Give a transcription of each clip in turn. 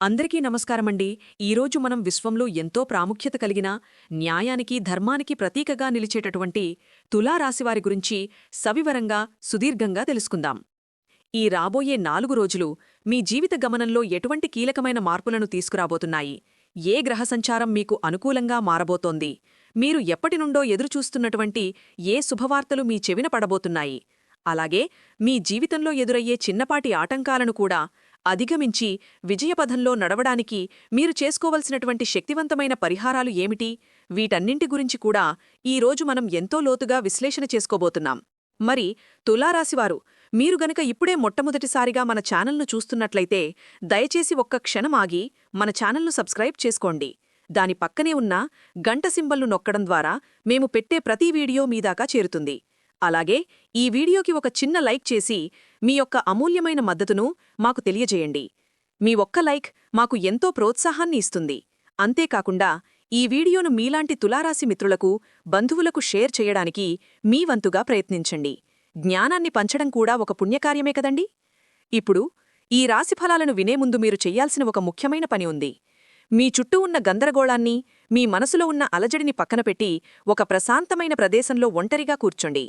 అందరికీ నమస్కారమండి. ఈరోజు మనం విశ్వంలో ఎంతో ప్రాముఖ్యత కలిగిన న్యాయానికి ధర్మానికి ప్రతీకగా నిలిచేటటువంటి తులారాశివారి గురించి సవివరంగా సుదీర్ఘంగా తెలుసుకుందాం. ఈ రాబోయే నాలుగు రోజులు మీ జీవిత గమనంలో ఎటువంటి కీలకమైన మార్పులను తీసుకురాబోతున్నాయి? ఏ గ్రహ సంచారం మీకు అనుకూలంగా మారబోతోంది? మీరు ఎప్పటినుండో ఎదురుచూస్తున్నటువంటి ఏ శుభవార్తలు మీ చెవిన పడబోతున్నాయి? అలాగే మీ జీవితంలో ఎదురయ్యే చిన్నపాటి ఆటంకాలను కూడా అధిగమించి విజయపథంలో నడవడానికి మీరు చేసుకోవలసినటువంటి శక్తివంతమైన పరిహారాలు ఏమిటి? వీటన్నింటి గురించి కూడా ఈరోజు మనం ఎంతో లోతుగా విశ్లేషణ చేసుకోబోతున్నాం. మరి తులారాశివారు మీరు గనక ఇప్పుడే మొట్టమొదటిసారిగా మన ఛానల్ను చూస్తున్నట్లయితే దయచేసి ఒక్క క్షణం ఆగి మన ఛానల్ను సబ్స్క్రైబ్ చేసుకోండి. దాని పక్కనే ఉన్న గంట సింబల్ను నొక్కడం ద్వారా మేము పెట్టే ప్రతి వీడియో మీదాకా చేరుతుంది. అలాగే ఈ వీడియోకి ఒక చిన్న లైక్ చేసి మీ యొక్క అమూల్యమైన మద్దతును మాకు తెలియజేయండి. మీ ఒక్క లైక్ మాకు ఎంతో ప్రోత్సాహాన్ని ఇస్తుంది. అంతేకాకుండా ఈ వీడియోను మీలాంటి తులారాశి మిత్రులకు బంధువులకు షేర్ చేయడానికి మీ వంతుగా ప్రయత్నించండి. జ్ఞానాన్ని పంచడం కూడా ఒక పుణ్యకార్యమే కదండి? ఇప్పుడు ఈ రాశిఫలాలను వినే ముందు మీరు చెయ్యాల్సిన ఒక ముఖ్యమైన పని ఉంది. మీ చుట్టూ ఉన్న గందరగోళాన్ని మీ మనసులో ఉన్న అలజడిని పక్కనపెట్టి ఒక ప్రశాంతమైన ప్రదేశంలో ఒంటరిగా కూర్చోండి.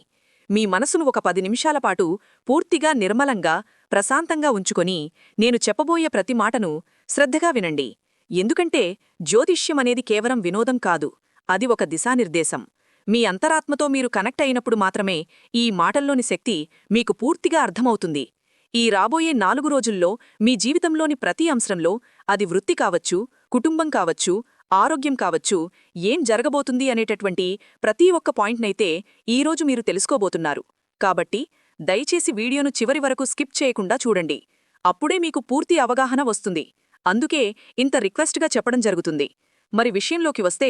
మీ మనసును ఒక పది నిమిషాల పాటు పూర్తిగా నిర్మలంగా ప్రశాంతంగా ఉంచుకొని నేను చెప్పబోయే ప్రతి మాటను శ్రద్ధగా వినండి. ఎందుకంటే జ్యోతిష్యమనేది కేవలం వినోదం కాదు అది ఒక దిశానిర్దేశం. మీ అంతరాత్మతో మీరు కనెక్ట్ అయినప్పుడు మాత్రమే ఈ మాటల్లోని శక్తి మీకు పూర్తిగా అర్థమవుతుంది. ఈ రాబోయే నాలుగు రోజుల్లో మీ జీవితంలోని ప్రతి అంశంలో అది వృత్తి కావచ్చు కుటుంబం కావచ్చు ఆరోగ్యం కావచ్చు ఏం జరగబోతుంది అనేటటువంటి ప్రతి ఒక్క పాయింట్నైతే ఈరోజు మీరు తెలుసుకోబోతున్నారు. కాబట్టి దయచేసి వీడియోను చివరి వరకు స్కిప్ చేయకుండా చూడండి. అప్పుడే మీకు పూర్తి అవగాహన వస్తుంది. అందుకే ఇంత రిక్వెస్ట్గా చెప్పడం జరుగుతుంది. మరి విషయంలోకి వస్తే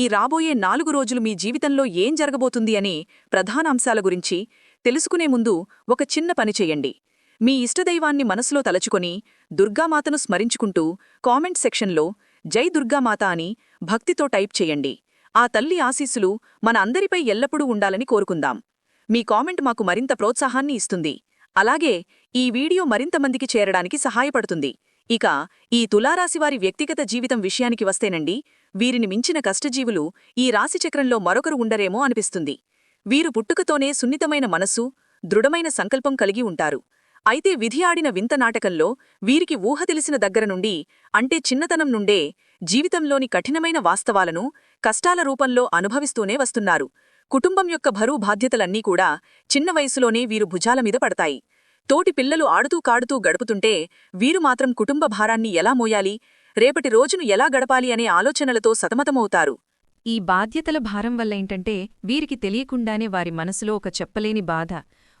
ఈ రాబోయే నాలుగు రోజులు మీ జీవితంలో ఏం జరగబోతుంది అని ప్రధాన అంశాల గురించి తెలుసుకునే ముందు ఒక చిన్న పని చెయ్యండి మీ ఇష్టదైవాన్ని మనసులో తలచుకొని దుర్గామాతను స్మరించుకుంటూ కామెంట్ సెక్షన్లో జై దుర్గామాత అని భక్తితో టైప్ చేయండి. ఆ తల్లి ఆశీస్సులు మన అందరిపై ఎల్లప్పుడూ ఉండాలని కోరుకుందాం. మీ కామెంట్ మాకు మరింత ప్రోత్సాహాన్ని ఇస్తుంది. అలాగే ఈ వీడియో మరింత మందికి చేరడానికి సహాయపడుతుంది. ఇక ఈ తులారాశివారి వ్యక్తిగత జీవితం విషయానికి వస్తేనండి వీరిని మించిన కష్టజీవులు ఈ రాశిచక్రంలో మరొకరు ఉండరేమో అనిపిస్తుంది. వీరు పుట్టుకతోనే సున్నితమైన మనస్సు దృఢమైన సంకల్పం కలిగి ఉంటారు. అయితే విధి ఆడిన వింత నాటకంలో వీరికి ఊహ తెలిసిన దగ్గర నుండి అంటే చిన్నతనం నుండే జీవితంలోని కఠినమైన వాస్తవాలను కష్టాల రూపంలో అనుభవిస్తూనే వస్తున్నారు. కుటుంబం యొక్క భరూ బాధ్యతలన్నీ కూడా చిన్న వయసులోనే వీరు భుజాల మీద పడతాయి. తోటి పిల్లలు ఆడుతూ కాడుతూ గడుపుతుంటే వీరు మాత్రం కుటుంబ భారాన్ని ఎలా మోయాలి రేపటి రోజును ఎలా గడపాలి అనే ఆలోచనలతో సతమతమవుతారు. ఈ బాధ్యతల భారం వల్ల ఏంటంటే వీరికి తెలియకుండానే వారి మనసులో ఒక చెప్పలేని బాధ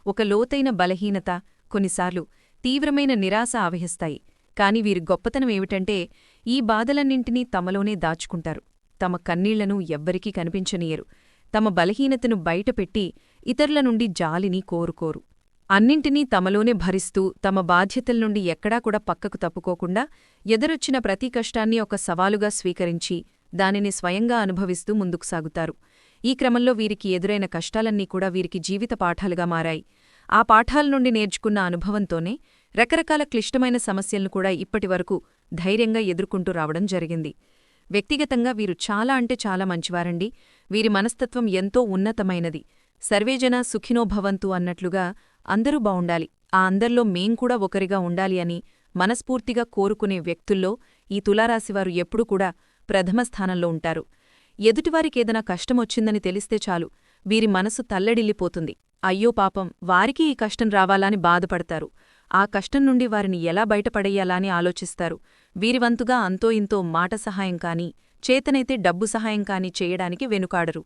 ఒక లోతైన బలహీనత కొన్నిసార్లు తీవ్రమైన నిరాశ ఆవహిస్తాయి. కాని వీరి గొప్పతనం ఏమిటంటే ఈ బాధలన్నింటినీ తమలోనే దాచుకుంటారు. తమ కన్నీళ్ళను ఎవ్వరికీ కనిపించనీయరు. తమ బలహీనతను బయటపెట్టి ఇతరుల నుండి జాలిని కోరుకోరు. అన్నింటినీ తమలోనే భరిస్తూ తమ బాధ్యతల నుండి ఎక్కడా కూడా పక్కకు తప్పుకోకుండా ఎదురొచ్చిన ప్రతి కష్టాన్ని ఒక సవాలుగా స్వీకరించి దానిని స్వయంగా అనుభవిస్తూ ముందుకు సాగుతారు. ఈ క్రమంలో వీరికి ఎదురైన కష్టాలన్నీ కూడా వీరికి జీవిత పాఠాలుగా మారాయి. ఆ పాఠాల నుండి నేర్చుకున్న అనుభవంతోనే రకరకాల క్లిష్టమైన సమస్యలను కూడా ఇప్పటివరకు ధైర్యంగా ఎదుర్కొంటూ రావడం జరిగింది. వ్యక్తిగతంగా వీరు చాలా అంటే చాలా మంచివారండి. వీరి మనస్తత్వం ఎంతో ఉన్నతమైనది. సర్వేజన సుఖినోభవంతు అన్నట్లుగా అందరూ బావుండాలి. ఆ అందరిలో మేం కూడా ఒకరిగా ఉండాలి అని మనస్ఫూర్తిగా కోరుకునే వ్యక్తుల్లో ఈ తులారాశివారు ఎప్పుడూ కూడా ప్రథమ స్థానంలో ఉంటారు. ఎదుటివారికేదైనా కష్టమొచ్చిందని తెలిస్తే చాలు. వీరి మనసు తల్లడిల్లిపోతుంది. అయ్యో పాపం వారికి ఈ కష్టం రావాలని బాధపడతారు. ఆ కష్టం నుండి వారిని ఎలా బయటపడేయాలా అని ఆలోచిస్తారు. వీరివంతుగా అంతో ఇంతో మాట సహాయం కాని చేతనైతే డబ్బు సహాయం కాని చేయడానికి వెనుకాడరు.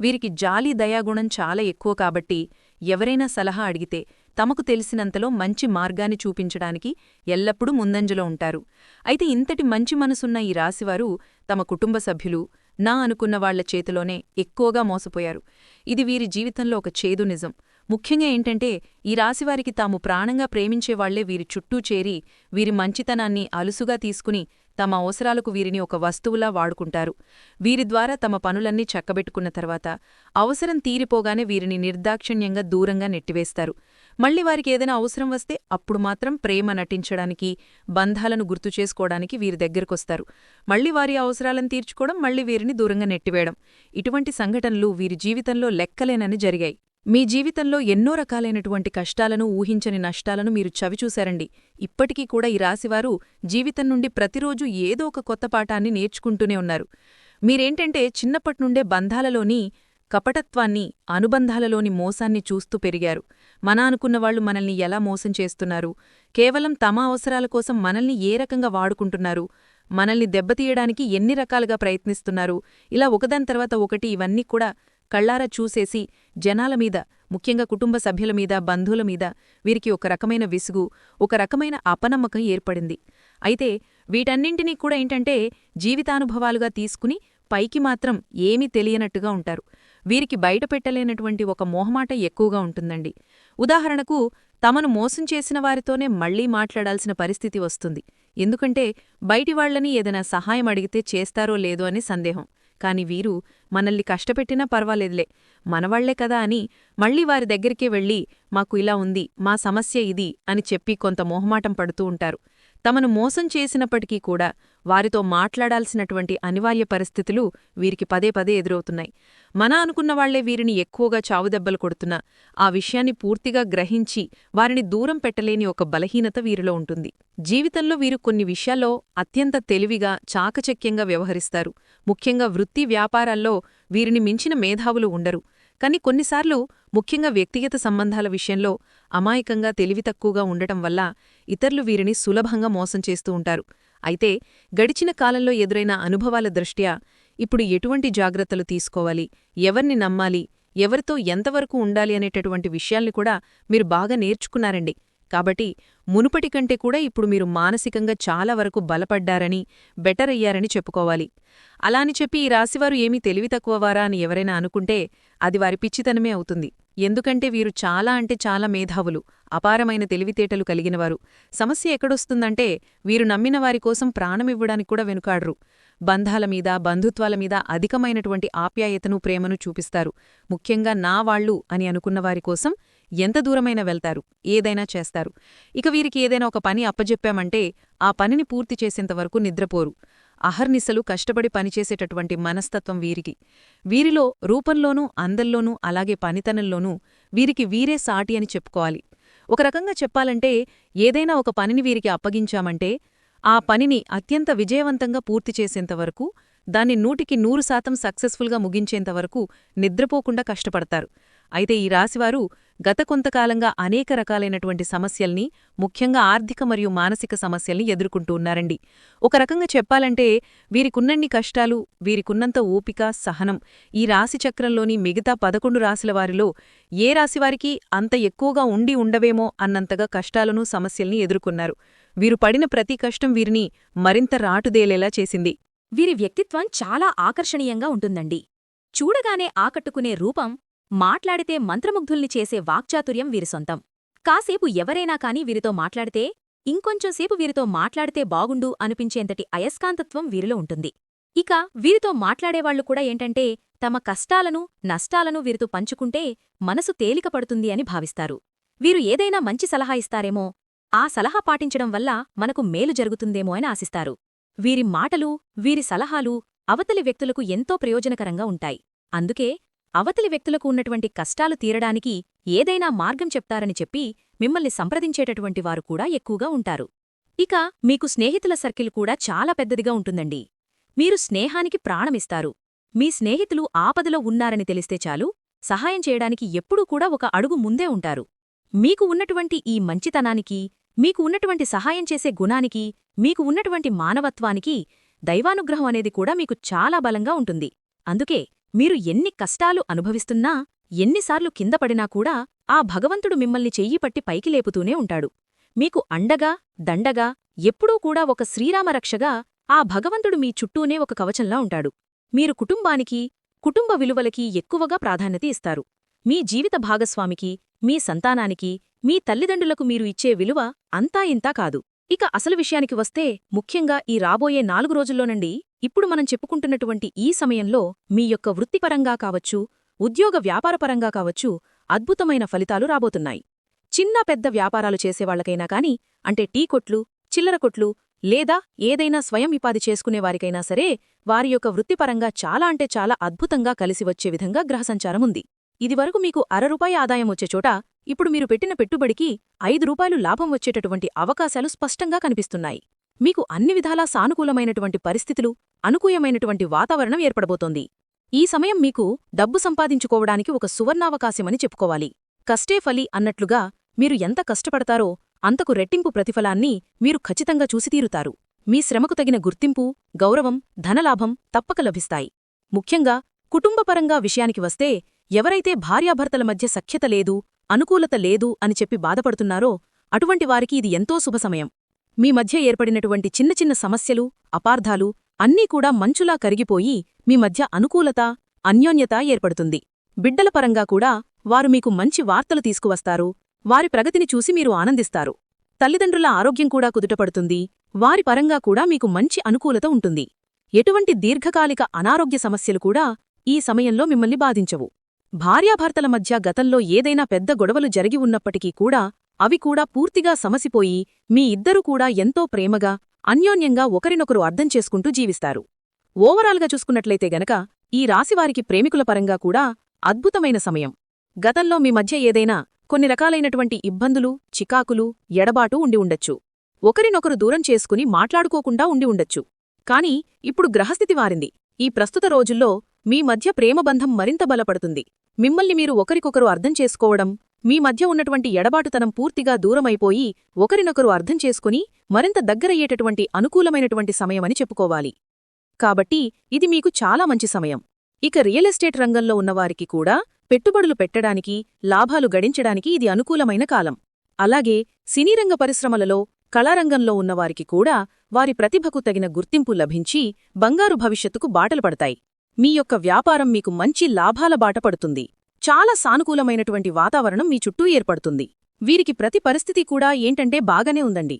వీరికి జాలి దయాగుణం చాలా ఎక్కువ కాబట్టి ఎవరైనా సలహా అడిగితే తమకు తెలిసినంతలో మంచి మార్గాన్ని చూపించడానికి ఎల్లప్పుడూ ముందంజలో ఉంటారు. అయితే ఇంతటి మంచి మనసున్న ఈ రాశివారు తమ కుటుంబ సభ్యులు నా అనుకున్న వాళ్ళ చేతిలోనే ఎక్కువగా మోసపోయారు. ఇది వీరి జీవితంలో ఒక చేదు నిజం. ముఖ్యంగా ఏంటంటే ఈ రాశివారికి తాము ప్రాణంగా ప్రేమించేవాళ్ళే వీరి చుట్టూ చేరి వీరి మంచితనాన్ని అలుసుగా తీసుకుని తమ అవసరాలకు వీరిని ఒక వస్తువులా వాడుకుంటారు. వీరి ద్వారా తమ పనులన్నీ చక్కబెట్టుకున్న తర్వాత అవసరం తీరిపోగానే వీరిని నిర్దాక్షిణ్యంగా దూరంగా నెట్టివేస్తారు. మళ్ళీ వారికి ఏదైనా అవసరం వస్తే అప్పుడు మాత్రం ప్రేమ నటించడానికి బంధాలను గుర్తు చేసుకోవడానికి వీరి దగ్గరకొస్తారు. మళ్ళీ వారి అవసరాలను తీర్చుకోవడం మళ్ళీ వీరిని దూరంగా నెట్టివేయడం. ఇటువంటి సంఘటనలు వీరి జీవితంలో లెక్కలేనని జరిగాయి. మీ జీవితంలో ఎన్నో రకాలైనటువంటి కష్టాలను ఊహించని నష్టాలను మీరు చవిచూశారండి. ఇప్పటికీ కూడా ఈ రాశివారు జీవితం నుండి ప్రతిరోజు ఏదో ఒక కొత్త పాఠాన్ని నేర్చుకుంటూనే ఉన్నారు. మీరేంటంటే చిన్నప్పట్నుండే బంధాలలోని కపటత్వాన్ని అనుబంధాలలోని మోసాన్ని చూస్తూ పెరిగారు. మన అనుకున్నవాళ్ళు మనల్ని ఎలా మోసం చేస్తున్నారు? కేవలం తమ అవసరాల కోసం మనల్ని ఏ రకంగా వాడుకుంటున్నారు? మనల్ని దెబ్బతీయడానికి ఎన్ని రకాలుగా ప్రయత్నిస్తున్నారు? ఇలా ఒకదాని తర్వాత ఒకటి ఇవన్నీ కూడా కళ్ళారా చూసేసి జనాల మీద ముఖ్యంగా కుటుంబ సభ్యుల మీద బంధువుల మీద వీరికి ఒక రకమైన విసుగు ఒక రకమైన అపనమ్మకం ఏర్పడింది. అయితే వీటన్నింటినీ కూడా ఏంటంటే జీవితానుభవాలుగా తీసుకుని పైకి మాత్రం ఏమీ తెలియనట్టుగా ఉంటారు. వీరికి బయటపెట్టలేనటువంటి ఒక మోహమాట ఎక్కువగా ఉంటుందండి. ఉదాహరణకు తమను మోసం చేసిన వారితోనే మళ్ళీ మాట్లాడాల్సిన పరిస్థితి వస్తుంది. ఎందుకంటే బయటివాళ్ళని ఏదైనా సహాయం అడిగితే చేస్తారో లేదో అని సందేహం. కాని వీరు మనల్ని కష్టపెట్టినా పర్వాలేదులే. మనవాళ్ళే కదా అని మళ్ళీ వారి దగ్గరికే వెళ్ళి మాకు ఇలా ఉంది మా సమస్య ఇది అని చెప్పి కొంత మోహమాటం పడుతూ ఉంటారు. తమను మోసం చేసినప్పటికీ కూడా వారితో మాట్లాడాల్సినటువంటి అనివార్య పరిస్థితులు వీరికి పదే పదే ఎదురవుతున్నాయి. మన అనుకున్న వాళ్ళే వీరిని ఎక్కువగా చావుదెబ్బలు కొడుతున్నా ఆ విషయాన్ని పూర్తిగా గ్రహించి వారిని దూరం పెట్టలేని ఒక బలహీనత వీరిలో ఉంటుంది. జీవితంలో వీరు కొన్ని విషయాల్లో అత్యంత తెలివిగా చాకచక్యంగా వ్యవహరిస్తారు. ముఖ్యంగా వృత్తి వ్యాపారాల్లో వీరిని మించిన మేధావులు ఉండరు. కాని కొన్నిసార్లు ముఖ్యంగా వ్యక్తిగత సంబంధాల విషయంలో అమాయకంగా తెలివితక్కువగా ఉండటం వల్ల ఇతరులు వీరిని సులభంగా మోసం చేస్తూ ఉంటారు. అయితే గడిచిన కాలంలో ఎదురైన అనుభవాల దృష్ట్యా ఇప్పుడు ఎటువంటి జాగ్రత్తలు తీసుకోవాలి? ఎవర్ని నమ్మాలి? ఎవరితో ఎంతవరకు ఉండాలి అనేటటువంటి విషయాల్ని కూడా మీరు బాగా నేర్చుకున్నారండి. కాబట్టి మునుపటి కంటే కూడా ఇప్పుడు మీరు మానసికంగా చాలా వరకు బలపడ్డారని బెటర్ అయ్యారని చెప్పుకోవాలి. అలా అని చెప్పి ఈ రాశివారు ఏమీ తెలివి తక్కువవారా అని ఎవరైనా అనుకుంటే అది వారి పిచ్చితనమే అవుతుంది. ఎందుకంటే వీరు చాలా అంటే చాలా మేధావులు అపారమైన తెలివితేటలు కలిగినవారు. సమస్య ఎక్కడొస్తుందంటే వీరు నమ్మిన వారి కోసం ప్రాణమివ్వడానికి కూడా వెనుకాడ్రు. బంధాల మీద బంధుత్వాల మీద అధికమైనటువంటి ఆప్యాయతను ప్రేమను చూపిస్తారు. ముఖ్యంగా నా వాళ్ళు అని అనుకున్నవారికోసం కోసం ఎంత దూరమైనా వెళ్తారు ఏదైనా చేస్తారు. ఇక వీరికి ఏదైనా ఒక పని అప్పజెప్పామంటే ఆ పనిని పూర్తి చేసేంతవరకు నిద్రపోరు. అహర్నిశలు కష్టపడి పనిచేసేటటువంటి మనస్తత్వం వీరికి. వీరిలో రూపంలోనూ అందంలోనూ అలాగే పనితనంలోనూ వీరికి వీరే సాటి అని చెప్పుకోవాలి. ఒక రకంగా చెప్పాలంటే ఏదైనా ఒక పనిని వీరికి అప్పగించామంటే ఆ పనిని అత్యంత విజయవంతంగా పూర్తి చేసేంతవరకు దాన్ని నూటికి నూరు శాతం సక్సెస్ఫుల్గా ముగించేంతవరకు నిద్రపోకుండా కష్టపడతారు. అయితే ఈ రాశివారు గత కొంతకాలంగా అనేక రకాలైనటువంటి సమస్యల్ని ముఖ్యంగా ఆర్థిక మరియు మానసిక సమస్యల్ని ఎదుర్కొంటూ ఉన్నారండి. ఒక రకంగా చెప్పాలంటే వీరికున్నన్ని కష్టాలు వీరికున్నంత ఓపిక సహనం ఈ రాశిచక్రంలోని మిగతా పదకొండు రాశుల వారిలో ఏ రాశివారికి అంత ఎక్కువగా ఉండి ఉండవేమో అన్నంతగా కష్టాలను సమస్యల్ని ఎదుర్కొన్నారు. వీరు పడిన ప్రతి కష్టం వీరిని మరింత రాటుదేలేలా చేసింది. వీరి వ్యక్తిత్వం చాలా ఆకర్షణీయంగా ఉంటుందండి. చూడగానే ఆకట్టుకునే రూపం మాట్లాడితే మంత్రముగ్ధుల్ని చేసే వాక్చాతుర్యం వీరి సొంతం. కాసేపు ఎవరైనా కాని వీరితో మాట్లాడితే ఇంకొంచెంసేపు వీరితో మాట్లాడితే బాగుండు అనిపించేంతటి అయస్కాంతత్వం వీరిలో ఉంటుంది. ఇక వీరితో మాట్లాడేవాళ్ళు కూడా ఏంటంటే తమ కష్టాలను నష్టాలను వీరితో పంచుకుంటే మనసు తేలికపడుతుంది అని భావిస్తారు. వీరు ఏదైనా మంచి సలహా ఇస్తారేమో ఆ సలహా పాటించడం వల్ల మనకు మేలు జరుగుతుందేమో అని ఆశిస్తారు. వీరి మాటలు వీరి సలహాలు అవతలి వ్యక్తులకు ఎంతో ప్రయోజనకరంగా ఉంటాయి. అందుకే అవతలి వ్యక్తులకు ఉన్నటువంటి కష్టాలు తీరడానికి ఏదైనా మార్గం చెప్తారని చెప్పి మిమ్మల్ని సంప్రదించేటటువంటి వారు కూడా ఎక్కువగా ఉంటారు. ఇక మీకు స్నేహితుల సర్కిల్ కూడా చాలా పెద్దదిగా ఉంటుందండి. మీరు స్నేహానికి ప్రాణమిస్తారు. మీ స్నేహితులు ఆపదలో ఉన్నారని తెలిస్తే చాలు సహాయం చేయడానికి ఎప్పుడూ కూడా ఒక అడుగు ముందే ఉంటారు. మీకు ఉన్నటువంటి ఈ మంచితనానికి మీకు ఉన్నటువంటి సహాయం చేసే గుణానికి మీకు ఉన్నటువంటి మానవత్వానికి దైవానుగ్రహం అనేది కూడా మీకు చాలా బలంగా ఉంటుంది. అందుకే మీరు ఎన్ని కష్టాలు అనుభవిస్తున్నా ఎన్నిసార్లు కిందపడినా కూడా ఆ భగవంతుడు మిమ్మల్ని చెయ్యిపట్టి పైకి లేపుతూనే ఉంటాడు. మీకు అండగా దండగా ఎప్పుడూ కూడా ఒక శ్రీరామరక్షగా ఆ భగవంతుడు మీ చుట్టూనే ఒక కవచంలా ఉంటాడు. మీరు కుటుంబానికి కుటుంబ విలువలకి ఎక్కువగా ప్రాధాన్యత ఇస్తారు. మీ జీవిత భాగస్వామికి మీ సంతానానికి మీ తల్లిదండ్రులకు మీరు ఇచ్చే విలువ అంతా ఇంతా కాదు. ఇక అసలు విషయానికి వస్తే ముఖ్యంగా ఈ రాబోయే నాలుగు రోజుల్లోనండి ఇప్పుడు మనం చెప్పుకుంటున్నటువంటి ఈ సమయంలో మీ యొక్క వృత్తిపరంగా కావచ్చు ఉద్యోగ వ్యాపారపరంగా కావచ్చు అద్భుతమైన ఫలితాలు రాబోతున్నాయి. చిన్న పెద్ద వ్యాపారాలు చేసేవాళ్ళకైనా కాని అంటే టీ కొట్లు చిల్లర కొట్లు లేదా ఏదైనా స్వయం ఉపాధి చేసుకునేవారికైనా సరే వారి యొక్క వృత్తిపరంగా చాలా అంటే చాలా అద్భుతంగా కలిసి వచ్చే విధంగా గ్రహసంచారం ఉంది. ఇదివరకు మీకు అర రూపాయి ఆదాయం వచ్చే చోట ఇప్పుడు మీరు పెట్టిన పెట్టుబడికి ఐదు రూపాయలు లాభం వచ్చేటటువంటి అవకాశాలు స్పష్టంగా కనిపిస్తున్నాయి. మీకు అన్ని విధాలా సానుకూలమైనటువంటి పరిస్థితులు అనుకూలమైనటువంటి వాతావరణం ఏర్పడబోతోంది. ఈ సమయం మీకు డబ్బు సంపాదించుకోవడానికి ఒక సువర్ణావకాశమని చెప్పుకోవాలి. కష్టే ఫలి అన్నట్లుగా మీరు ఎంత కష్టపడతారో అంతకు రెట్టింపు ప్రతిఫలాన్ని మీరు ఖచ్చితంగా చూసితీరుతారు మీ శ్రమకు తగిన గుర్తింపు గౌరవం ధనలాభం తప్పక లభిస్తాయి. ముఖ్యంగా కుటుంబపరంగా విషయానికి వస్తే ఎవరైతే భార్యాభర్తల మధ్య సఖ్యత లేదు అనుకూలత లేదు అని చెప్పి బాధపడుతున్నారో అటువంటి వారికి ఇది ఎంతో శుభ సమయం. మీ మధ్య ఏర్పడినటువంటి చిన్న చిన్న సమస్యలు అపార్థాలు అన్నీ కూడా మంచులా కరిగిపోయి మీ మధ్య అనుకూలత అన్యోన్యత ఏర్పడుతుంది. బిడ్డల పరంగా కూడా వారు మీకు మంచి వార్తలు తీసుకువస్తారు వారి ప్రగతిని చూసి మీరు ఆనందిస్తారు. తల్లిదండ్రుల ఆరోగ్యం కూడా కుదుటపడుతుంది వారి పరంగా కూడా మీకు మంచి అనుకూలత ఉంటుంది. ఎటువంటి దీర్ఘకాలిక అనారోగ్య సమస్యలు కూడా ఈ సమయంలో మిమ్మల్ని బాధించవు. భార్యాభర్తల మధ్య గతంలో ఏదైనా పెద్ద గొడవలు జరిగి ఉన్నప్పటికీ కూడా అవి కూడా పూర్తిగా సమసిపోయి మీ ఇద్దరు కూడా ఎంతో ప్రేమగా అన్యోన్యంగా ఒకరినొకరు అర్థం చేసుకుంటూ జీవిస్తారు. ఓవరాల్గా చూసుకున్నట్లయితే గనక ఈ రాశివారికి ప్రేమికుల పరంగా కూడా అద్భుతమైన సమయం. గతంలో మీ మధ్య ఏదైనా కొన్ని రకాలైనటువంటి ఇబ్బందులు చికాకులు ఎడబాటు ఉండి ఉండొచ్చు. ఒకరినొకరు దూరం చేసుకుని మాట్లాడుకోకుండా ఉండి ఉండొచ్చు. కాని ఇప్పుడు గ్రహస్థితి వారింది. ఈ ప్రస్తుత రోజుల్లో మీ మధ్య ప్రేమబంధం మరింత బలపడుతుంది. మిమ్మల్ని మీరు ఒకరికొకరు అర్థం చేసుకోవడం మీ మధ్య ఉన్నటువంటి ఎడబాటుతనం పూర్తిగా దూరమైపోయి ఒకరినొకరు అర్థం చేసుకుని మరింత దగ్గరయ్యేటటువంటి అనుకూలమైనటువంటి సమయమని చెప్పుకోవాలి. కాబట్టి ఇది మీకు చాలా మంచి సమయం. ఇక రియల్ ఎస్టేట్ రంగంలో ఉన్నవారికి కూడా పెట్టుబడులు పెట్టడానికి లాభాలు గడించడానికి ఇది అనుకూలమైన కాలం. అలాగే సినీరంగ పరిశ్రమలలో కళారంగంలో ఉన్నవారికి కూడా వారి ప్రతిభకు తగిన గుర్తింపు లభించి బంగారు భవిష్యత్తుకు బాటలు పడతాయి. మీ యొక్క వ్యాపారం మీకు మంచి లాభాల బాట పడుతుంది. చాలా సానుకూలమైనటువంటి వాతావరణం మీ చుట్టూ ఏర్పడుతుంది. వీరికి ప్రతి పరిస్థితి కూడా ఏంటంటే బాగానే ఉందండి.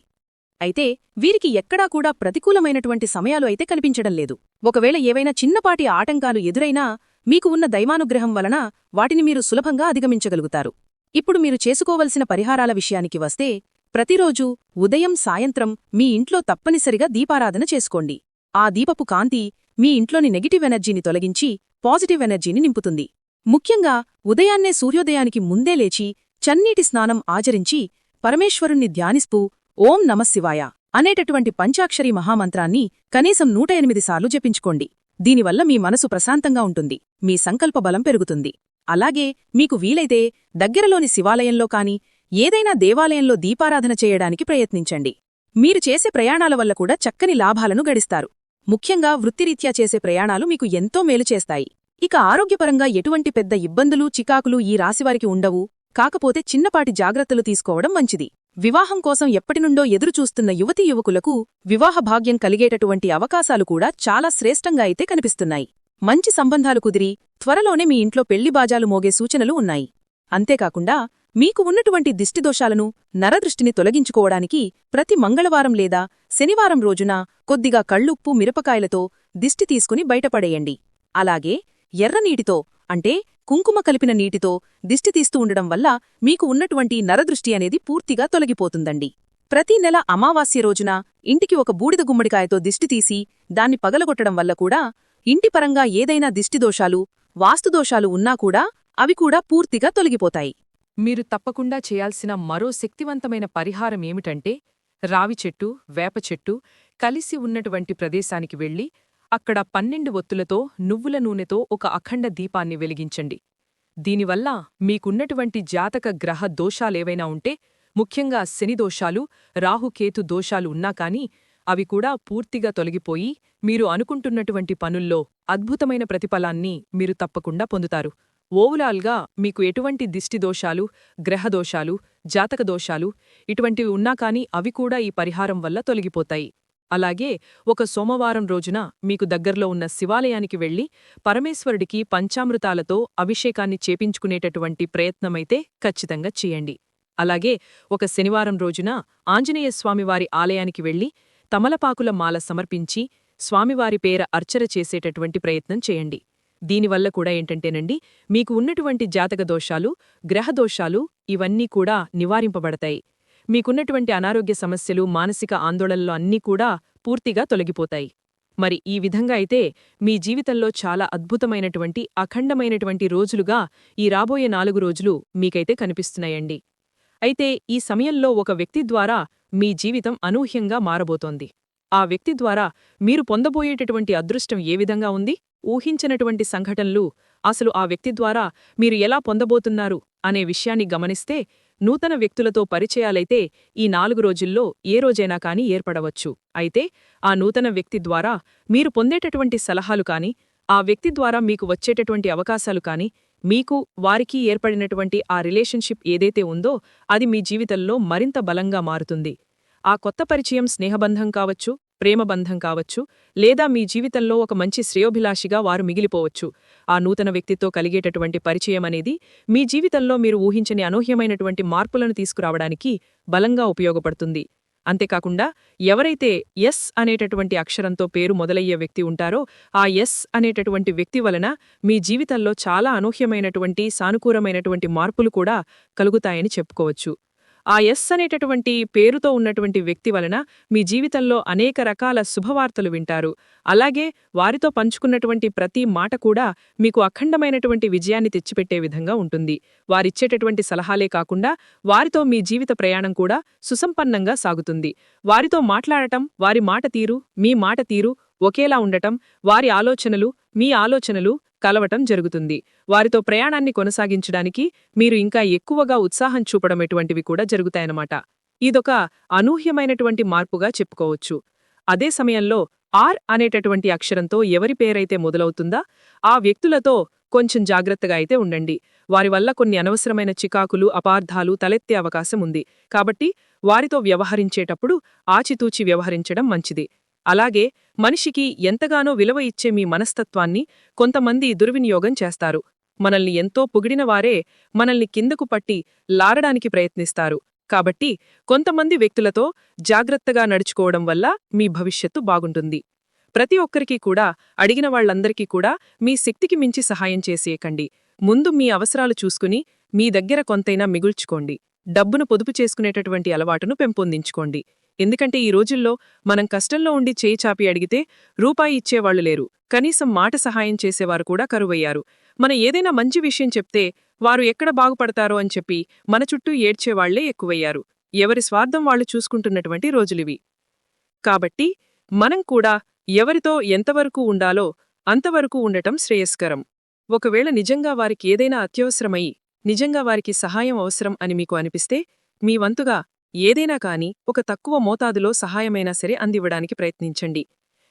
అయితే వీరికి ఎక్కడా కూడా ప్రతికూలమైనటువంటి సమయాలు అయితే కనిపించడం లేదు. ఒకవేళ ఏవైనా చిన్నపాటి ఆటంకాలు ఎదురైనా మీకు ఉన్న దైవానుగ్రహం వలన వాటిని మీరు సులభంగా అధిగమించగలుగుతారు. ఇప్పుడు మీరు చేసుకోవలసిన పరిహారాల విషయానికి వస్తే ప్రతిరోజూ ఉదయం సాయంత్రం మీ ఇంట్లో తప్పనిసరిగా దీపారాధన చేసుకోండి. ఆ దీపపు కాంతి మీ ఇంట్లోని నెగిటివ్ ఎనర్జీని తొలగించి పాజిటివ్ ఎనర్జీని నింపుతుంది. ముఖ్యంగా ఉదయాన్నే సూర్యోదయానికి ముందే లేచి చన్నీటి స్నానం ఆచరించి పరమేశ్వరుణ్ణి ధ్యానిస్తూ ఓం నమశివాయ అనేటటువంటి పంచాక్షరీ మహామంత్రాన్ని కనీసం నూట ఎనిమిది సార్లు జపించుకోండి. దీనివల్ల మీ మనసు ప్రశాంతంగా ఉంటుంది. మీ సంకల్ప బలం పెరుగుతుంది. అలాగే మీకు వీలైతే దగ్గరలోని శివాలయంలో కాని ఏదైనా దేవాలయంలో దీపారాధన చేయడానికి ప్రయత్నించండి. మీరు చేసే ప్రయాణాల వల్ల కూడా చక్కని లాభాలను గడిస్తారు. ముఖ్యంగా వృత్తిరీత్యా చేసే ప్రయాణాలు మీకు ఎంతో మేలు చేస్తాయి. ఇక ఆరోగ్యపరంగా ఎటువంటి పెద్ద ఇబ్బందులు చికాకులు ఈ రాశివారికి ఉండవు. కాకపోతే చిన్నపాటి జాగ్రత్తలు తీసుకోవడం మంచిది. వివాహం కోసం ఎప్పటినుండో ఎదురుచూస్తున్న యువతీ యువకులకు వివాహ భాగ్యం కలిగేటటువంటి అవకాశాలు కూడా చాలా శ్రేష్టంగా అయితే కనిపిస్తున్నాయి. మంచి సంబంధాలు కుదిరి త్వరలోనే మీ ఇంట్లో పెళ్ళి బాజాలు మోగే సూచనలు ఉన్నాయి. అంతేకాకుండా మీకు ఉన్నటువంటి దిష్టిదోషాలను నరదృష్టిని తొలగించుకోవడానికి ప్రతి మంగళవారం లేదా శనివారం రోజున కొద్దిగా కళ్ళుప్పు మిరపకాయలతో దిష్టి తీసుకుని బయటపడేయండి. అలాగే ఎర్రనీటితో అంటే కుంకుమ కలిపిన నీటితో దిష్టి తీస్తూ ఉండడం వల్ల మీకు ఉన్నటువంటి నరదృష్టి అనేది పూర్తిగా తొలగిపోతుందండి. ప్రతి నెల అమావాస్య రోజున ఇంటికి ఒక బూడిద గుమ్మడికాయతో దిష్టి తీసి దాన్ని పగలగొట్టడం వల్ల కూడా ఇంటిపరంగా ఏదైనా దిష్టిదోషాలు వాస్తుదోషాలు ఉన్నా కూడా అవి కూడా పూర్తిగా తొలగిపోతాయి. మీరు తప్పకుండా చేయాల్సిన మరో శక్తివంతమైన పరిహారం ఏమిటంటే రావి చెట్టు వేప చెట్టు కలిసి ఉన్నటువంటి ప్రదేశానికి వెళ్ళి అక్కడ పన్నెండు ఒత్తులతో నువ్వుల నూనెతో ఒక అఖండ దీపాన్ని వెలిగించండి. దీనివల్ల మీకున్నటువంటి జాతక గ్రహ దోషాలేవైనా ఉంటే ముఖ్యంగా శని దోషాలు రాహుకేతు దోషాలు ఉన్నా కానీ అవి కూడా పూర్తిగా తొలగిపోయి మీరు అనుకుంటున్నటువంటి పనుల్లో అద్భుతమైన ప్రతిఫలాన్ని మీరు తప్పకుండా పొందుతారు. ఓవరాల్గా మీకు ఎటువంటి దిష్టి దోషాలు గ్రహదోషాలు జాతక దోషాలు ఇటువంటివి ఉన్నా కానీ అవి కూడా ఈ పరిహారం వల్ల తొలగిపోతాయి. అలాగే ఒక సోమవారం రోజున మీకు దగ్గర్లో ఉన్న శివాలయానికి వెళ్ళి పరమేశ్వరుడికి పంచామృతాలతో అభిషేకాన్ని చేపించుకునేటటువంటి ప్రయత్నమైతే ఖచ్చితంగా చేయండి. అలాగే ఒక శనివారం రోజున ఆంజనేయస్వామివారి ఆలయానికి వెళ్ళి తమలపాకుల మాల సమర్పించి స్వామివారి పేర అర్చన చేసేటటువంటి ప్రయత్నం చేయండి. దీనివల్ల కూడా ఏంటంటేనండి మీకు ఉన్నటువంటి జాతక దోషాలు గ్రహదోషాలు ఇవన్నీ కూడా నివారింపబడతాయి. మీకున్నటువంటి అనారోగ్య సమస్యలు మానసిక ఆందోళనలు అన్నీ కూడా పూర్తిగా తొలగిపోతాయి. మరి ఈ విధంగా అయితే మీ జీవితంలో చాలా అద్భుతమైనటువంటి అఖండమైనటువంటి రోజులుగా ఈ రాబోయే నాలుగు రోజులు మీకైతే కనిపిస్తున్నాయండి. అయితే ఈ సమయంలో ఒక వ్యక్తి ద్వారా మీ జీవితం అనూహ్యంగా మారబోతోంది. ఆ వ్యక్తి ద్వారా మీరు పొందబోయేటటువంటి అదృష్టం ఏ విధంగా ఉంది? ఊహించనటువంటి సంఘటనలు అసలు ఆ వ్యక్తి ద్వారా మీరు ఎలా పొందబోతున్నారు అనే విషయాన్ని గమనిస్తే నూతన వ్యక్తులతో పరిచయాలైతే ఈ నాలుగు రోజుల్లో ఏ రోజైనా కానీ ఏర్పడవచ్చు. అయితే ఆ నూతన వ్యక్తి ద్వారా మీరు పొందేటటువంటి సలహాలు కాని ఆ వ్యక్తి ద్వారా మీకు వచ్చేటటువంటి అవకాశాలు కాని మీకు వారికి ఏర్పడినటువంటి ఆ రిలేషన్షిప్ ఏదైతే ఉందో అది మీ జీవితంలో మరింత బలంగా మారుతుంది. ఆ కొత్త పరిచయం స్నేహబంధం కావచ్చు ప్రేమబంధం కావచ్చు లేదా మీ జీవితంలో ఒక మంచి శ్రేయోభిలాషిగా వారు మిగిలిపోవచ్చు. ఆ నూతన వ్యక్తితో కలిగేటటువంటి పరిచయం అనేది మీ జీవితంలో మీరు ఊహించని అనూహ్యమైనటువంటి మార్పులను తీసుకురావడానికి బలంగా ఉపయోగపడుతుంది. అంతేకాకుండా ఎవరైతే ఎస్ అనేటటువంటి అక్షరంతో పేరు మొదలయ్యే వ్యక్తి ఉంటారో ఆ ఎస్ అనేటటువంటి వ్యక్తి వలన మీ జీవితంలో చాలా అనూహ్యమైనటువంటి సానుకూలమైనటువంటి మార్పులు కూడా కలుగుతాయని చెప్పుకోవచ్చు. ఆ ఎస్ అనేటటువంటి పేరుతో ఉన్నటువంటి వ్యక్తి వలన మీ జీవితంలో అనేక రకాల శుభవార్తలు వింటారు. అలాగే వారితో పంచుకున్నటువంటి ప్రతి మాట కూడా మీకు అఖండమైనటువంటి విజయాన్ని తెచ్చిపెట్టే విధంగా ఉంటుంది. వారిచ్చేటటువంటి సలహాలే కాకుండా వారితో మీ జీవిత ప్రయాణం కూడా సుసంపన్నంగా సాగుతుంది. వారితో మాట్లాడటం వారి మాట తీరు మీ మాట తీరు ఒకేలా ఉండటం వారి ఆలోచనలు మీ ఆలోచనలు కలవటం జరుగుతుంది. వారితో ప్రయాణాన్ని కొనసాగించడానికి మీరు ఇంకా ఎక్కువగా ఉత్సాహం చూపడం ఎటువంటివి కూడా జరుగుతాయన్నమాట. ఇదొక అనూహ్యమైనటువంటి మార్పుగా చెప్పుకోవచ్చు. అదే సమయంలో ఆర్ అనేటటువంటి అక్షరంతో ఎవరి పేరైతే మొదలవుతుందా ఆ వ్యక్తులతో కొంచెం జాగ్రత్తగా అయితే ఉండండి. వారి వల్ల కొన్ని అనవసరమైన చికాకులు అపార్థాలు తలెత్తే అవకాశం ఉంది. కాబట్టి వారితో వ్యవహరించేటప్పుడు ఆచితూచి వ్యవహరించడం మంచిది. అలాగే మనిషికి ఎంతగానో విలువ ఇచ్చే మీ మనస్తత్వాన్ని కొంతమంది దుర్వినియోగం చేస్తారు. మనల్ని ఎంతో పొగిడినవారే మనల్ని కిందకు పట్టి లారడానికి ప్రయత్నిస్తారు. కాబట్టి కొంతమంది వ్యక్తులతో జాగ్రత్తగా నడుచుకోవడం వల్ల మీ భవిష్యత్తు బాగుంటుంది. ప్రతి ఒక్కరికి కూడా అడిగిన వాళ్ళందరికీ కూడా మీ శక్తికి మించి సహాయం చేసేయకండి. ముందు మీ అవసరాలు చూసుకుని మీ దగ్గర కొంతైనా మిగుల్చుకోండి. డబ్బును పొదుపు చేసుకునేటటువంటి అలవాటును పెంపొందించుకోండి. ఎందుకంటే ఈ రోజుల్లో మనం కష్టంలో ఉండి చేయి చాపి అడిగితే రూపాయి ఇచ్చేవాళ్ళు లేరు. కనీసం మాట సహాయం చేసేవారు కూడా కరువయ్యారు. మన ఏదైనా మంచి విషయం చెప్తే వారు ఎక్కడ బాగుపడతారో అని చెప్పి మన చుట్టూ ఏడ్చేవాళ్ళే ఎక్కువయ్యారు. ఎవరి స్వార్థం వాళ్ళు చూసుకుంటున్నటువంటి రోజులివి. కాబట్టి మనం కూడా ఎవరితో ఎంతవరకు ఉండాలో అంతవరకు ఉండటం శ్రేయస్కరం. ఒకవేళ నిజంగా వారికి ఏదైనా అత్యవసరమై నిజంగా వారికి సహాయం అవసరం అని మీకు అనిపిస్తే మీ వంతుగా ఏదైనా కాని ఒక తక్కువ మోతాదులో సహాయమైనా సరే అందివ్వడానికి ప్రయత్నించండి.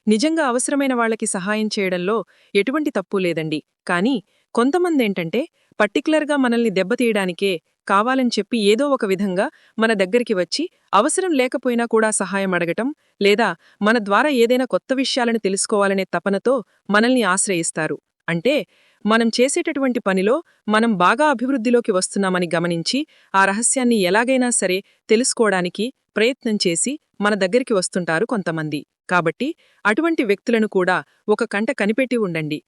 నిజంగా అవసరమైన వాళ్ళకి సహాయం చేయడంలో ఎటువంటి తప్పు లేదండి. కానీ కొంతమందేంటంటే పర్టికులర్గా మనల్ని దెబ్బతీయడానికే కావాలని చెప్పి ఏదో ఒక విధంగా మన దగ్గరికి వచ్చి అవసరం లేకపోయినా కూడా సహాయం అడగటం లేదా మన ద్వారా ఏదైనా కొత్త విషయాలను తెలుసుకోవాలనే తపనతో మనల్ని ఆశ్రయిస్తారు. అంటే మనం చేసేటటువంటి పనిలో మనం బాగా అభివృద్ధిలోకి వస్తున్నామని గమనించి ఆ రహస్యాన్ని ఎలాగైనా సరే తెలుసుకోవడానికి ప్రయత్నం చేసి మన దగ్గరికి వస్తుంటారు కొంతమంది. కాబట్టి అటువంటి వ్యక్తులను కూడా ఒక కంట కనిపెట్టి ఉండండి.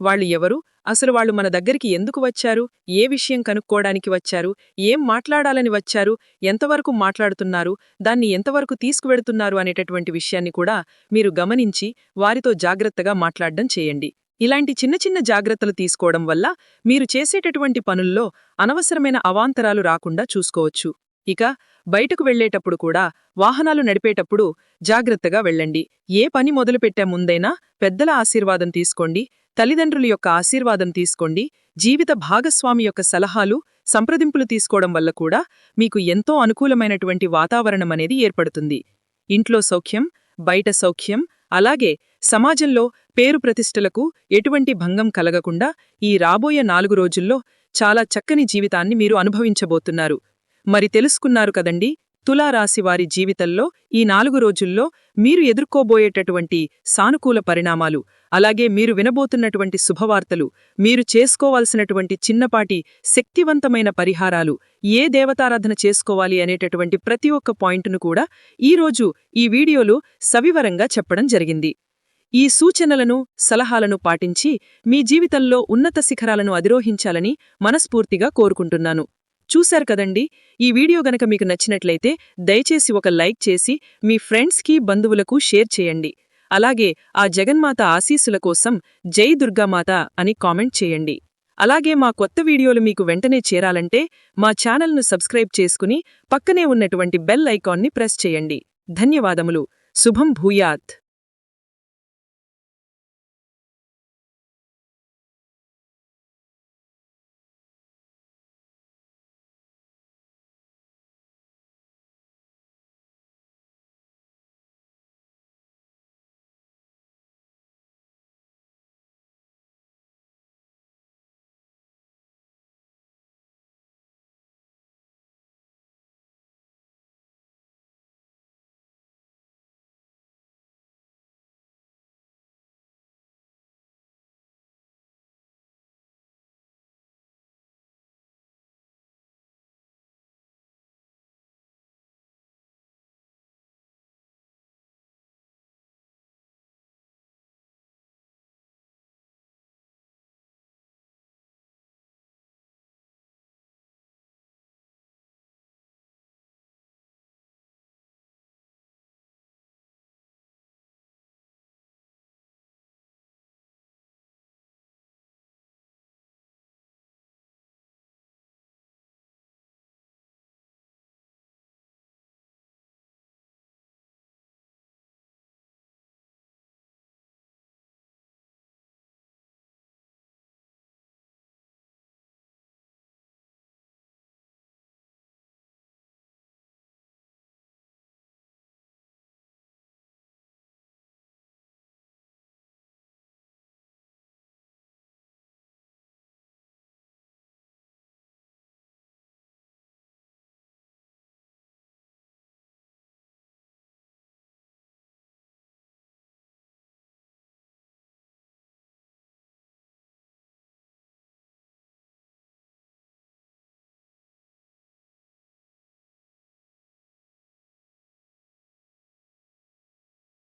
వాళ్ళు ఎవరు? అసలు వాళ్ళు మన దగ్గరికి ఎందుకు వచ్చారు? ఏ విషయం కనుక్కోవడానికి వచ్చారు? ఏం మాట్లాడాలని వచ్చారు? ఎంతవరకు మాట్లాడుతున్నారు? దాన్ని ఎంతవరకు తీసుకువెడుతున్నారు అనేటటువంటి విషయాన్ని కూడా మీరు గమనించి వారితో జాగ్రత్తగా మాట్లాడడం చేయండి. ఇలాంటి చిన్న చిన్న జాగ్రత్తలు తీసుకోవడం వల్ల మీరు చేసేటటువంటి పనుల్లో అనవసరమైన అవాంతరాలు రాకుండా చూసుకోవచ్చు. ఇక బయటకు వెళ్ళేటప్పుడు కూడా వాహనాలు నడిపేటప్పుడు జాగ్రత్తగా వెళ్ళండి. ఏ పని మొదలుపెట్టే ముందైనా పెద్దల ఆశీర్వాదం తీసుకోండి. తల్లిదండ్రుల యొక్క ఆశీర్వాదం తీసుకోండి. జీవిత భాగస్వామి యొక్క సలహాలు సంప్రదింపులు తీసుకోవడం వల్ల కూడా మీకు ఎంతో అనుకూలమైనటువంటి వాతావరణం అనేది ఏర్పడుతుంది. ఇంట్లో సౌఖ్యం బయట సౌఖ్యం అలాగే సమాజంలో పేరు ప్రతిష్టలకు ఎటువంటి భంగం కలగకుండా ఈ రాబోయే నాలుగు రోజుల్లో చాలా చక్కని జీవితాన్ని మీరు అనుభవించబోతున్నారు. మరి తెలుసుకున్నారు కదండి? తులారాశి వారి జీవితంలో ఈ నాలుగు రోజుల్లో మీరు ఎదుర్కోబోయేటటువంటి సానుకూల పరిణామాలు అలాగే మీరు వినబోతున్నటువంటి శుభవార్తలు మీరు చేసుకోవాల్సినటువంటి చిన్నపాటి శక్తివంతమైన పరిహారాలు ఏ దేవతారాధన చేసుకోవాలి అనేటటువంటి ప్రతి ఒక్క పాయింట్ను కూడా ఈరోజు ఈ వీడియోలో సవివరంగా చెప్పడం జరిగింది. ఈ సూచనలను సలహాలను పాటించి మీ జీవితంలో ఉన్నత శిఖరాలను అధిరోహించాలని మనస్ఫూర్తిగా కోరుకుంటున్నాను. చూశారు కదండి? ఈ వీడియో గనక మీకు నచ్చినట్లయితే దయచేసి ఒక లైక్ చేసి మీ ఫ్రెండ్స్కి బంధువులకు షేర్ చేయండి. అలాగే ఆ జగన్మాత ఆశీస్సుల కోసం జై దుర్గామాత అని కామెంట్ చేయండి. అలాగే మా కొత్త వీడియోలు మీకు వెంటనే చేరాలంటే మా ఛానల్ను సబ్స్క్రైబ్ చేసుకుని పక్కనే ఉన్నటువంటి బెల్ ఐకాన్ని ప్రెస్ చేయండి. ధన్యవాదములు. శుభం భూయాత్.